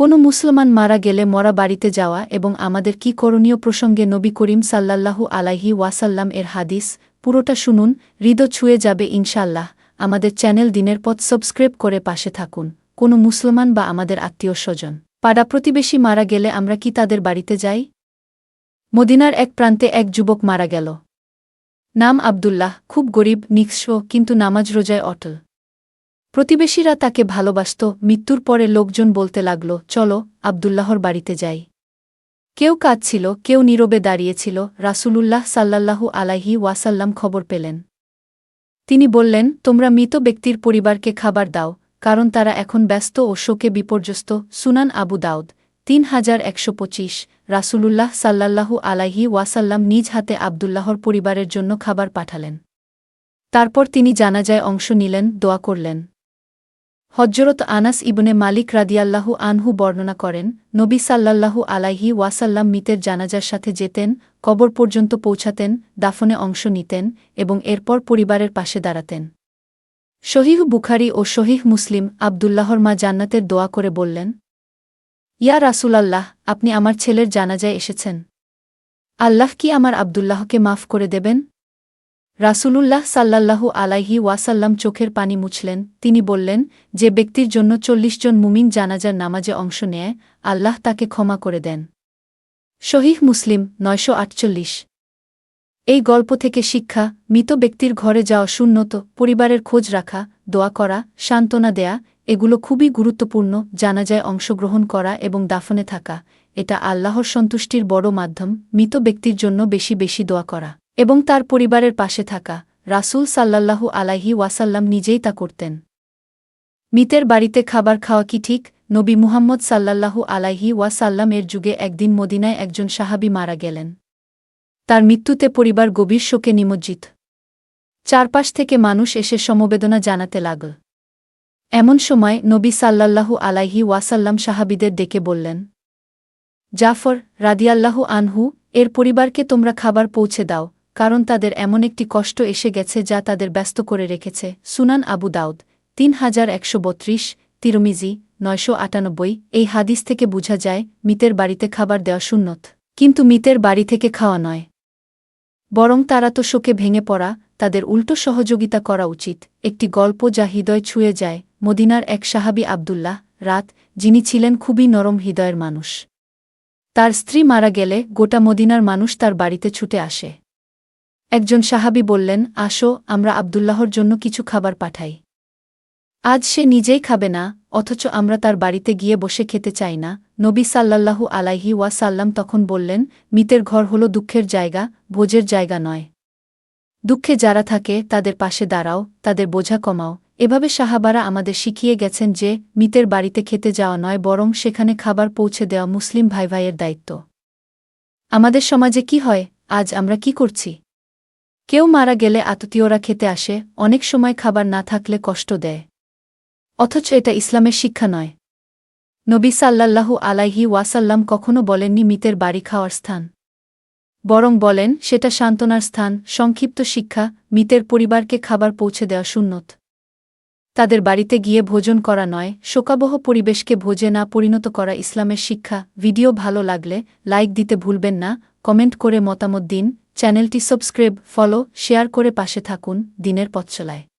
কোনো মুসলমান মারা গেলে মরা বাড়িতে যাওয়া এবং আমাদের কি করণীয় প্রসঙ্গে নবী করিম সাল্লাল্লাহু আলাইহি ওয়াসাল্লাম এর হাদিস পুরোটা শুনুন হৃদ ছুঁয়ে যাবে ইনশাল্লাহ আমাদের চ্যানেল দিনের পথ সাবস্ক্রাইব করে পাশে থাকুন। কোনো মুসলমান বা আমাদের আত্মীয় স্বজন, পাড়া প্রতিবেশী মারা গেলে আমরা কি তাদের বাড়িতে যাই? মদিনার এক প্রান্তে এক যুবক মারা গেল। নাম আবদুল্লাহ, খুব গরিব, নিঃস্ব, কিন্তু নামাজ রোজায় অটল। প্রতিবেশীরা তাকে ভালোবাসত, মৃত্যুর পরে লোকজন বলতে লাগল, চলো, আবদুল্লাহর বাড়িতে যাই। কেউ কাঁদছিল, কেউ নীরবে দাঁড়িয়েছিল, রাসূলুল্লাহ সাল্লাল্লাহু আলাইহি ওয়াসাল্লাম খবর পেলেন। তিনি বললেন, তোমরা মৃত ব্যক্তির পরিবারকে খাবার দাও, কারণ তারা এখন ব্যস্ত ও শোকে বিপর্যস্ত। সুনান আবু দাউদ, তিন হাজার একশো পঁচিশ, রাসূলুল্লাহ সাল্লাল্লাহু আলাইহি ওয়াসাল্লাম নিজ হাতে আবদুল্লাহর পরিবারের জন্য খাবার পাঠালেন। তারপর তিনি জানাজায় অংশ নিলেন, দোয়া করলেন। হজ্জরত আনাস ইবনে মালিক রাদিয়াল্লাহু আনহু বর্ণনা করেন, নবী সাল্লাল্লাহু আলাইহি ওয়াসাল্লাম মিতের জানাজার সাথে যেতেন, কবর পর্যন্ত পৌঁছাতেন, দাফনে অংশ নিতেন এবং এরপর পরিবারের পাশে দাঁড়াতেন। শহীহ বুখারি ও শহীহ মুসলিম আবদুল্লাহর মা জান্নাতের দোয়া করে বললেন, ইয়া রাসূলাল্লাহ, আপনি আমার ছেলের জানাজায় এসেছেন। আল্লাহ কি আমার আবদুল্লাহকে মাফ করে দেবেন? রাসূলুল্লাহ সাল্লাল্লাহু আলাইহি ওয়াসাল্লাম চোখের পানি মুছলেন। তিনি বললেন, যে ব্যক্তির জন্য চল্লিশ জন মুমিন জানাজার নামাজে অংশ নেয়, আল্লাহ তাকে ক্ষমা করে দেন। শহীহ মুসলিম, নয়শো আটচল্লিশ। এই গল্প থেকে শিক্ষা, মৃত ব্যক্তির ঘরে যাওয়া শূন্যত পরিবারের খোঁজ রাখা, দোয়া করা, সান্ত্বনা দেয়া, এগুলো খুবই গুরুত্বপূর্ণ, জানাজায় অংশগ্রহণ করা এবং দাফনে থাকা। এটা আল্লাহর সন্তুষ্টির বড় মাধ্যম, মৃত ব্যক্তির জন্য বেশি বেশি দোয়া করা। এবং তার পরিবারের পাশে থাকা রাসূল সাল্লাল্লাহু আলাইহি ওয়াসাল্লাম নিজেই তা করতেন। মিতের বাড়িতে খাবার খাওয়া কি ঠিক? নবী মুহাম্মদ সাল্লাল্লাহু আলাইহি ওয়াসাল্লাম এর যুগে একদিন মদিনায় একজন সাহাবি মারা গেলেন। তার মৃত্যুতে পরিবার গভীর শোকে নিমজ্জিত। চারপাশ থেকে মানুষ এসে সমবেদনা জানাতে লাগল। এমন সময় নবী সাল্লাল্লাহু আলাইহি ওয়াসাল্লাম সাহাবিদের ডেকে বললেন, জাফর রাদিয়াল্লাহু আনহু, এর পরিবারকে তোমরা খাবার পৌঁছে দাও কারণ তাদের এমন একটি কষ্ট এসে গেছে যা তাদের ব্যস্ত করে রেখেছে। সুনান আবু দাউদ, তিন হাজার একশো বত্রিশ, তিরমিজি, নয়শো আটানব্বই, এই হাদিস থেকে বোঝা যায়, মিতের বাড়িতে খাবার দেওয়া সুন্নত। কিন্তু মিতের বাড়ি থেকে খাওয়া নয়। বরং তারা তো শোকে ভেঙে পড়া, তাদের উল্টো সহযোগিতা করা উচিত। একটি গল্প যা হৃদয় ছুঁয়ে যায়, মদিনার এক সাহাবি আবদুল্লাহ, রাত, যিনি ছিলেন খুবই নরম হৃদয়ের মানুষ। তার স্ত্রী মারা গেলে গোটা মদিনার মানুষ তার বাড়িতে ছুটে আসে। একজন সাহাবি বললেন, আসো, আমরা আবদুল্লাহর জন্য কিছু খাবার পাঠাই। আজ সে নিজেই খাবে না, অথচ আমরা তার বাড়িতে গিয়ে বসে খেতে চাই না। নবী সাল্লাল্লাহু আলাইহি ওয়াসাল্লাম তখন বললেন, মিতের ঘর হল দুঃখের জায়গা ভোজের জায়গা নয়। দুঃখে যারা থাকে, তাদের পাশে দাঁড়াও, তাদের বোঝা কমাও। এভাবে সাহাবারা আমাদের শিখিয়ে গেছেন যে, মিতের বাড়িতে খেতে যাওয়া নয়, বরং সেখানে খাবার পৌঁছে দেওয়া মুসলিম ভাই ভাইয়ের দায়িত্ব। আমাদের সমাজে কি হয়? আজ আমরা কি করছি? কেউ মারা গেলে আততীয়রা খেতে আসে, অনেক সময় খাবার না থাকলে কষ্ট দেয়। অথচ এটা ইসলামের শিক্ষা নয়। নবী সাল্লাল্লাহু আলাইহি ওয়াসাল্লাম কখনও বলেননি মিতের বাড়ি খাওয়ার স্থান। বরং বলেন, সেটা সান্ত্বনার স্থান, সংক্ষিপ্ত শিক্ষা, মিতের পরিবারকে খাবার পৌঁছে দেওয়া শূন্যত তাদের বাড়িতে গিয়ে ভোজন করা নয়, শোকাবহ পরিবেশকে ভোজে না পরিণত করা ইসলামের শিক্ষা, ভিডিও ভালো লাগলে, লাইক দিতে ভুলবেন না কমেন্ট করে মতামত দিন চ্যানেলটি সাবস্ক্রাইব ফলো শেয়ার করে পাশে থাকুন দিনের পথচলায়।